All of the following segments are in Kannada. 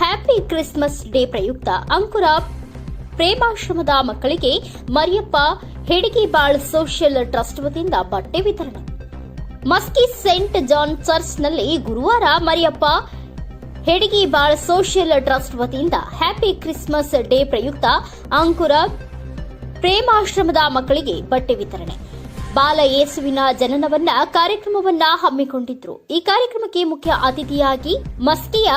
ಹ್ಯಾಪಿ ಕ್ರಿಸ್ಮಸ್ ಡೇ ಪ್ರಯುಕ್ತ ಅಂಕುರ ಪ್ರೇಮಾಶ್ರಮದ ಮಕ್ಕಳಿಗೆ ಮರಿಯಪ್ಪ ಹೆಡಿಗೆಬಾಳ್ ಸೋಷಿಯಲ್ ಟ್ರಸ್ಟ್ ವತಿಯಿಂದ ಬಟ್ಟೆ ವಿತರಣೆ. ಮಸ್ಕಿ ಸೇಂಟ್ ಜಾನ್ ಚರ್ಚ್ನಲ್ಲಿ ಗುರುವಾರ ಮರಿಯಪ್ಪ ಹೆಡಿಗೆಬಾಳ್ ಸೋಷಿಯಲ್ ಟ್ರಸ್ಟ್ ವತಿಯಿಂದ ಹ್ಯಾಪಿ ಕ್ರಿಸ್ಮಸ್ ಡೇ ಪ್ರಯುಕ್ತ ಅಂಕುರ ಪ್ರೇಮಾಶ್ರಮದ ಮಕ್ಕಳಿಗೆ ಬಟ್ಟೆ ವಿತರಣೆ. ಬಾಲ ಯೇಸುವಿನ ಜನನವನ್ನ ಕಾರ್ಯಕ್ರಮವನ್ನ ಹಮ್ಮಿಕೊಂಡಿದ್ರು. ಈ ಕಾರ್ಯಕ್ರಮಕ್ಕೆ ಮುಖ್ಯ ಅತಿಥಿಯಾಗಿ ಮಸ್ಕಿಯ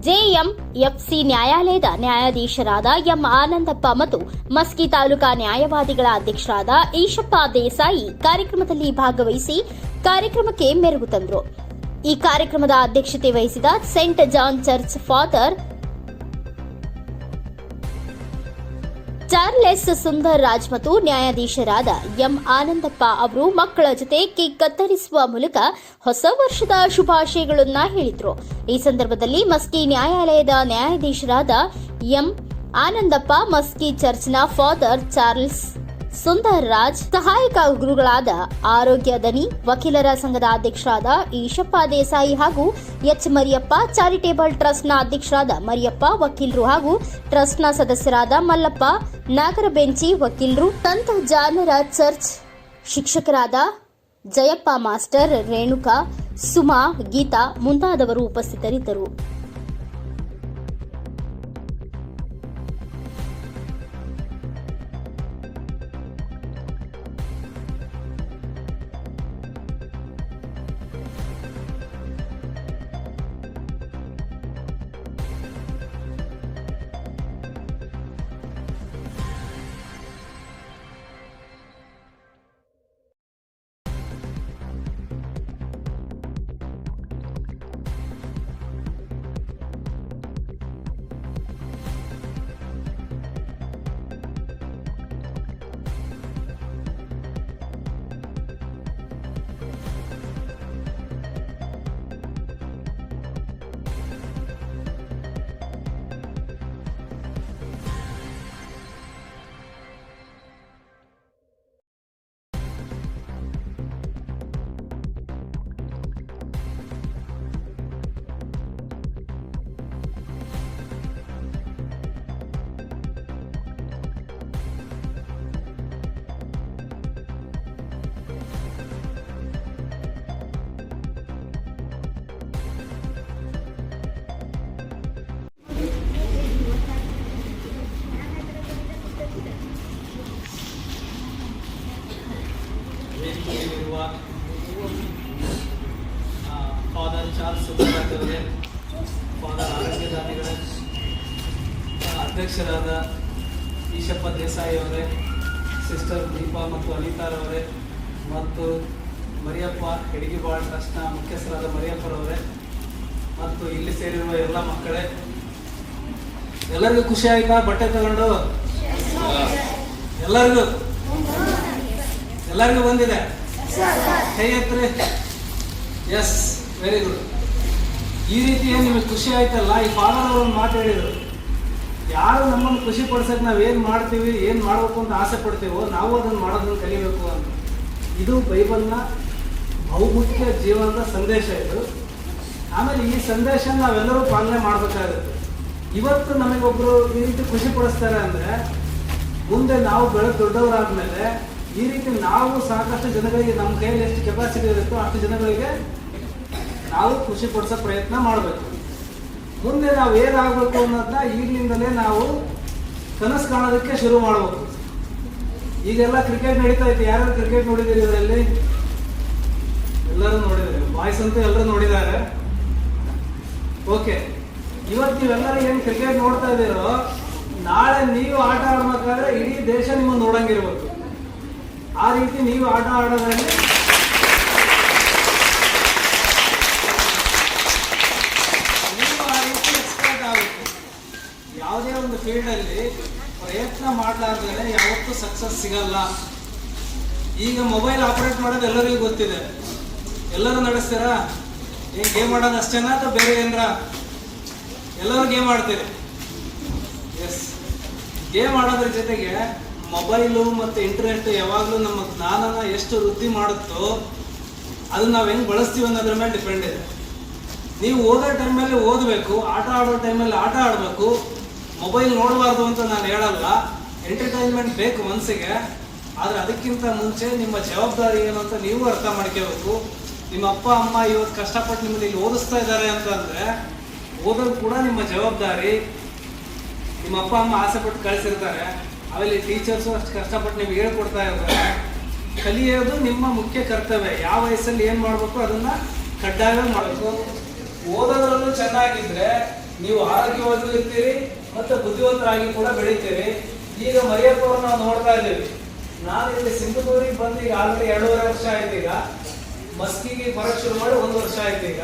ಜೆಎಂಎಫ್ಸಿ ನ್ಯಾಯಾಲಯದ ನ್ಯಾಯಾಧೀಶರಾದ ಎಂ ಆನಂದಪ್ಪ ಮತ್ತು ಮಸ್ಕಿ ತಾಲೂಕಾ ನ್ಯಾಯವಾದಿಗಳ ಅಧ್ಯಕ್ಷರಾದ ಈಶಪ್ಪ ದೇಸಾಯಿ ಕಾರ್ಯಕ್ರಮದಲ್ಲಿ ಭಾಗವಹಿಸಿ ಕಾರ್ಯಕ್ರಮಕ್ಕೆ ಮೆರುಗು ತಂದರು. ಈ ಕಾರ್ಯಕ್ರಮದ ಅಧ್ಯಕ್ಷತೆ ವಹಿಸಿದ saint John church father Charles Sundar Raj ಮತ್ತು ನ್ಯಾಯಾಧೀಶರಾದ ಎಂ ಆನಂದಪ್ಪ ಅವರು ಮಕ್ಕಳ ಜೊತೆ ಕೇಕ್ ಕತ್ತರಿಸುವ ಮೂಲಕ ಹೊಸ ವರ್ಷದ ಶುಭಾಶಯಗಳನ್ನು ಹೇಳಿದರು. ಈ ಸಂದರ್ಭದಲ್ಲಿ ಮಸ್ಕಿ ನ್ಯಾಯಾಲಯದ ನ್ಯಾಯಾಧೀಶರಾದ ಎಂ ಆನಂದಪ್ಪ ಮಸ್ಕಿ ಚರ್ಚ್ನ ಫಾದರ್ ಚಾರ್ಲ್ಸ್ ಸುಂದರ್ ರಾಜ್, ಸಹಾಯಕ ಗುರುಗಳಾದ ಆರೋಗ್ಯ ದನಿ, ವಕೀಲರ ಸಂಘದ ಅಧ್ಯಕ್ಷರಾದ ಈಶಪ್ಪ ದೇಸಾಯಿ ಹಾಗೂ ಎಚ್ ಮರಿಯಪ್ಪ, ಚಾರಿಟೇಬಲ್ ಟ್ರಸ್ಟ್ನ ಅಧ್ಯಕ್ಷರಾದ ಮರಿಯಪ್ಪ, ವಕೀಲರು ಹಾಗೂ ಟ್ರಸ್ಟ್ನ ಸದಸ್ಯರಾದ ಮಲ್ಲಪ್ಪ ನಾಗರಬೆಂಚಿ ವಕೀಲರು, ಸಂತ ಜಾನರ ಚರ್ಚ್ ಶಿಕ್ಷಕರಾದ ಜಯಪ್ಪ ಮಾಸ್ಟರ್, ರೇಣುಕಾ, ಸುಮಾ, ಗೀತಾ ಮುಂತಾದವರು ಉಪಸ್ಥಿತರಿದ್ದರು. ಚಾರ್ಲ್ಸ್ ಸುಬ್ಬರಾಜ್ ಅವರೇ ಫಾದರ್ ಅಧ್ಯಕ್ಷರಾದ ಈಶಪ್ಪ ದೇಸಾಯಿ ಅವರೇ ಸಿಸ್ಟರ್ ದೀಪಾ ಮತ್ತು ಅನಿತಾರವರೇ ಮತ್ತು ಮರಿಯಪ್ಪ ಹೆಡಿಗಿಬಾಳ್ ಟ್ರಸ್ಟ್ನ ಮುಖ್ಯಸ್ಥರಾದ ಮರಿಯಪ್ಪರವರೇ ಮತ್ತು ಇಲ್ಲಿ ಸೇರಿರುವ ಎಲ್ಲ ಮಕ್ಕಳೇ ಎಲ್ಲರಿಗೂ ಖುಷಿ ಆಯ್ತಾ ಬಟ್ಟೆ ತಗೊಂಡು? ಎಲ್ಲರಿಗೂ? ಎಲ್ಲರಿಗೂ ಬಂದಿದೆ? ಕೈ ಎಸ್ ವೆರಿ ಗುಡ್ ಈ ರೀತಿ ನಿಮಗೆ ಖುಷಿ ಆಯ್ತಲ್ಲ? ಈ ಫಾದರ್ ಅವರು ಒಂದು ಮಾತು ಹೇಳಿದರು. ಯಾರು ನಮ್ಮನ್ನು ಖುಷಿ ಪಡಿಸೋಕೆ ನಾವು ಏನು ಮಾಡ್ತೀವಿ, ಏನು ಮಾಡಬೇಕು ಅಂತ ಆಸೆ ಪಡ್ತೇವೋ, ನಾವು ಅದನ್ನು ಮಾಡೋದನ್ನು ಕಲಿಬೇಕು ಅಂತ. ಇದು ಬೈಬಲ್ನ ಬಹುಮುಖ್ಯ ಜೀವನದ ಸಂದೇಶ ಇದು. ಆಮೇಲೆ ಈ ಸಂದೇಶ ನಾವೆಲ್ಲರೂ ಪಾಲನೆ ಮಾಡಬೇಕಾಗುತ್ತೆ. ಇವತ್ತು ನಮಗೊಬ್ಬರು ಈ ರೀತಿ ಖುಷಿ ಪಡಿಸ್ತಾರೆ ಅಂದರೆ, ಮುಂದೆ ನಾವು ಬೆಳೆದು ದೊಡ್ಡವರಾದ್ಮೇಲೆ ಈ ರೀತಿ ನಾವು ಸಾಕಷ್ಟು ಜನಗಳಿಗೆ ನಮ್ಮ ಕೈಯಲ್ಲಿ ಎಷ್ಟು ಕೆಪಾಸಿಟಿ ಇರುತ್ತೋ ಅಷ್ಟು ಜನಗಳಿಗೆ ನಾವು ಖುಷಿ ಪಡಿಸೋ ಪ್ರಯತ್ನ ಮಾಡಬೇಕು. ಮುಂದೆ ನಾವು ಏನಾಗಬೇಕು ಅನ್ನೋದನ್ನ ಈಗಲಿಂದಲೇ ನಾವು ಕನಸು ಕಾಣೋದಕ್ಕೆ ಶುರು ಮಾಡಬೇಕು. ಈಗೆಲ್ಲ ಕ್ರಿಕೆಟ್ ನಡೀತಾ ಐತೆ ಯಾರು ಕ್ರಿಕೆಟ್ ನೋಡಿದಿರಿ ಇವರಲ್ಲಿ ಎಲ್ಲರೂ ನೋಡಿದ್ದಾರೆ. ಬಾಯ್ಸ್ ಅಂತೂ ಎಲ್ಲರೂ ನೋಡಿದ್ದಾರೆ. ಓಕೆ ಇವತ್ತು ನೀವೆಲ್ಲರೂ ಏನು ಕ್ರಿಕೆಟ್ ನೋಡ್ತಾ ಇದ್ದೀರೋ, ನಾಳೆ ನೀವು ಆಟ ಆಡ್ಬೇಕಾದ್ರೆ ಇಡೀ ದೇಶ ನಿಮ್ಮನ್ನು ನೋಡಂಗಿರ್ಬೇಕು. ಆ ರೀತಿ ನೀವು ಆಟ ಆಡೋದ್ರಲ್ಲಿ ನೀವು ಆ ರೀತಿ ಎಕ್ಸ್ಪರ್ಟ್ ಆಗುತ್ತೆ ಯಾವುದೇ ಒಂದು ಫೀಲ್ಡಲ್ಲಿ ಪ್ರಯತ್ನ ಮಾಡಲಾರ್ದೇ ಯಾವತ್ತೂ ಸಕ್ಸಸ್ ಸಿಗಲ್ಲ. ಈಗ ಮೊಬೈಲ್ ಆಪರೇಟ್ ಮಾಡೋದು ಎಲ್ಲರಿಗೂ ಗೊತ್ತಿದೆ. ಎಲ್ಲರೂ ನಡೆಸ್ತೀರಾ? ಏನು ಗೇಮ್ ಮಾಡೋದು ಅಷ್ಟೇನಾ ಅಥವಾ ಬೇರೆ ಏನರ? ಎಲ್ಲರೂ ಗೇಮ್ ಆಡ್ತೀರಿ? ಎಸ್ ಗೇಮ್ ಆಡೋದ್ರ ಜೊತೆಗೆ ಮೊಬೈಲು ಮತ್ತು ಇಂಟರ್ನೆಟ್ ಯಾವಾಗಲೂ ನಮ್ಮ ಜ್ಞಾನನ ಎಷ್ಟು ವೃದ್ಧಿ ಮಾಡುತ್ತೋ ಅದನ್ನ ನಾವು ಹೆಂಗೆ ಬಳಸ್ತೀವಿ ಅನ್ನೋದ್ರ ಮೇಲೆ ಡಿಪೆಂಡ್ ಇದೆ. ನೀವು ಓದೋ ಟೈಮಲ್ಲಿ ಓದಬೇಕು, ಆಟ ಆಡೋ ಟೈಮಲ್ಲಿ ಆಟ ಆಡಬೇಕು ಮೊಬೈಲ್ ನೋಡಬಾರ್ದು ಅಂತ ನಾನು ಹೇಳಲ್ಲ. ಎಂಟರ್ಟೈನ್ಮೆಂಟ್ ಬೇಕು ಮನಸ್ಸಿಗೆ ಆದರೆ ಅದಕ್ಕಿಂತ ಮುಂಚೆ ನಿಮ್ಮ ಜವಾಬ್ದಾರಿ ಏನು ಅಂತ ನೀವು ಅರ್ಥ ಮಾಡ್ಕೋಬೇಕು. ನಿಮ್ಮ ಅಪ್ಪ, ಅಮ್ಮ ಇವತ್ತು ಕಷ್ಟಪಟ್ಟು ನಿಮ್ಮಲ್ಲಿ ಇಲ್ಲಿ ಓದಿಸ್ತಾ ಇದ್ದಾರೆ ಅಂತಂದರೆ ಓದೋದು ಕೂಡ ನಿಮ್ಮ ಜವಾಬ್ದಾರಿ. ನಿಮ್ಮ ಅಪ್ಪ, ಅಮ್ಮ ಆಸೆ ಪಟ್ಟು ಕಳಿಸಿರ್ತಾರೆ. ಆಮೇಲೆ ಟೀಚರ್ಸು ಅಷ್ಟು ಕಷ್ಟಪಟ್ಟು ನಿಮ್ಗೆ ಹೇಳ್ಕೊಡ್ತಾ ಇರ್ತಾರೆ ಕಲಿಯೋದು ನಿಮ್ಮ ಮುಖ್ಯ ಕರ್ತವ್ಯ. ಯಾವ ವಯಸ್ಸಲ್ಲಿ ಏನು ಮಾಡಬೇಕು ಅದನ್ನು ಕಡ್ಡಾಯವಾಗಿ ಮಾಡಬೇಕು. ಓದೋದ್ರಲ್ಲೂ ಚೆನ್ನಾಗಿದ್ದರೆ ನೀವು ಆರೋಗ್ಯವಾಗೂ ಇರ್ತೀರಿ ಮತ್ತು ಬುದ್ಧಿವಂತರಾಗಿ ಕೂಡ ಬೆಳಿತೇವೆ ಈಗ ಮರಿಯಪ್ಪ ನಾವು ನೋಡ್ತಾ ಇದ್ದೀವಿ. ನಾನು ಇಲ್ಲಿ ಸಿಂಧುದೂರಿಗೆ ಬಂದು ಈಗ ಆಲ್ರೆಡಿ ಎರಡೂವರೆ ವರ್ಷ ಆಯ್ತು ಮಸ್ಕಿಗೆ ಬರೋಕ್ಕೆ ಶುರು ಮಾಡಿ ಒಂದು ವರ್ಷ ಆಯ್ತು ಈಗ.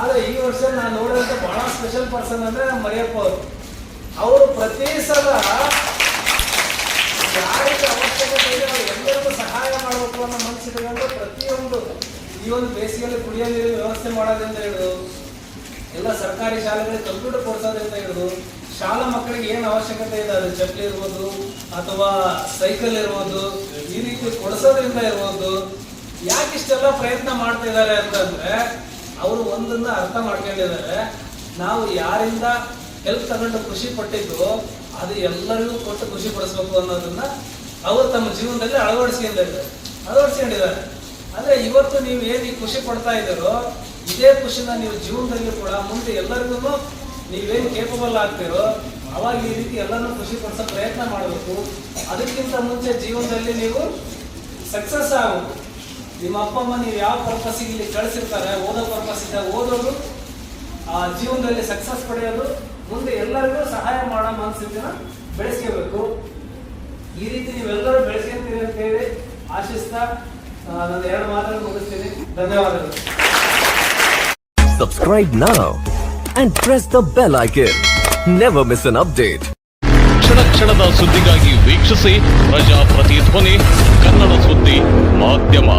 ಆದ್ರೆ ಈ ವರ್ಷ ನಾನು ನೋಡಿದಂತ ಬಹಳ ಸ್ಪೆಷಲ್ ಪರ್ಸನ್ ಅಂದ್ರೆ ನಮ್ಮ ಮರಿಯಪ್ಪ ಅವರು. ಅವರು ಪ್ರತಿ ಸಲ ಯಾರಿಗೆ ಅವಶ್ಯಕತೆ ಇದೆ ಎಲ್ಲರಿಗೂ ಸಹಾಯ ಮಾಡಬೇಕು ಅನ್ನೋ ಮನಸ್ಸಿಟ್ಕೊಂಡು ಪ್ರತಿಯೊಂದು ಈ ಒಂದು ಬೇಸಿಗೆಯಲ್ಲಿ ಕುಡಿಯೋ ನೀರಿನ ವ್ಯವಸ್ಥೆ ಮಾಡೋದ್ರಿಂದ ಹಿಡಿದು ಎಲ್ಲ ಸರ್ಕಾರಿ ಶಾಲೆಗಳಿಗೆ ಕಂಪ್ಯೂಟರ್ ಕೊಡ್ಸೋದ್ರಿಂದ ಹಿಡಿದು ಶಾಲಾ ಮಕ್ಕಳಿಗೆ ಏನು ಅವಶ್ಯಕತೆ ಇದೆ? ಅದು ಚಪ್ಪಲಿ ಇರ್ಬೋದು, ಅಥವಾ ಸೈಕಲ್ ಇರ್ಬೋದು, ಈ ರೀತಿ ಕೊಡಿಸೋದ್ರಿಂದ ಇರ್ಬೋದು. ಯಾಕೆ ಇಷ್ಟೆಲ್ಲ ಪ್ರಯತ್ನ ಮಾಡ್ತಾ ಇದ್ದಾರೆ ಅಂತಂದ್ರೆ, ಅವರು ಒಂದನ್ನ ಅರ್ಥ ಮಾಡ್ಕೊಂಡಿದ್ದಾರೆ. ನಾವು ಯಾರಿಂದ ಹೆಲ್ಪ್ ತಗೊಂಡು ಖುಷಿ ಪಟ್ಟಿದ್ದು, ಅದು ಎಲ್ಲರಿಗೂ ಕೊಟ್ಟು ಖುಷಿ ಪಡಿಸ್ಬೇಕು ಅನ್ನೋದನ್ನ ಅವರು ತಮ್ಮ ಜೀವನದಲ್ಲಿ ಅಳವಡಿಸ್ಕೊಂಡಿದ್ದಾರೆ. ಅಳವಡಿಸ್ಕೊಂಡಿದ್ದಾರೆ. ಅಂದ್ರೆ ಇವತ್ತು ನೀವು ಏನು ಖುಷಿ ಪಡ್ತಾ ಇದ್ದೀರೋ ಇದೇ ಖುಷಿನ ನೀವು ಜೀವನದಲ್ಲಿ ಕೂಡ ಮುಂದೆ ಎಲ್ಲರಿಗೂ ನೀವೇನು ಕೇಪಬಲ್ ಆಗ್ತೀರೋ, ಅವಾಗ ಈ ರೀತಿ ಎಲ್ಲರನ್ನು ಖುಷಿ ಪಡಿಸೋ ಪ್ರಯತ್ನ ಮಾಡಬೇಕು. ಅದಕ್ಕಿಂತ ಮುಂಚೆ ಜೀವನದಲ್ಲಿ ನೀವು ಸಕ್ಸಸ್ ಆಗಬೇಕು. ನಿಮ್ಮ ಅಪ್ಪ ಅಮ್ಮ ನೀವು ಯಾವ ಪರ್ಪಸ್ಸಿಗೆ ಇಲ್ಲಿ ಕಳಿಸಿರ್ತಾರೆ, ಓದೋ ಪರ್ಪಸ್ಸಿಂದ ಓದೋದು, ಆ ಜೀವನದಲ್ಲಿ ಸಕ್ಸಸ್ ಪಡೆಯೋದು, ಮುಂದೆ ಎಲ್ಲರಿಗೂ ಸಹಾಯ ಮಾಡೋ ಮನಸ್ಥಿತಿನ ಬೆಳೆಸ್ಕೋಬೇಕು. ಈ ರೀತಿ ನೀವೆಲ್ಲರೂ ಬೆಳೆಸ್ಕೊಂತೀರಿ ಅಂತ ಹೇಳಿ ಆಶಿಸ್ತಾ ನಾನು ಎರಡು ಮಾತನ್ನು ಮುಗಿಸ್ತೀನಿ. ಧನ್ಯವಾದಗಳು. Subscribe now and press the bell icon. Never miss an update. ಕ್ಷಣ ಕ್ಷಣದ ಸುದ್ದಿಗಾಗಿ ವೀಕ್ಷಿಸಿ ಪ್ರಜಾಪ್ರತಿಧ್ವನಿ ಕನ್ನಡ ಸುದ್ದಿ ಮಾಧ್ಯಮ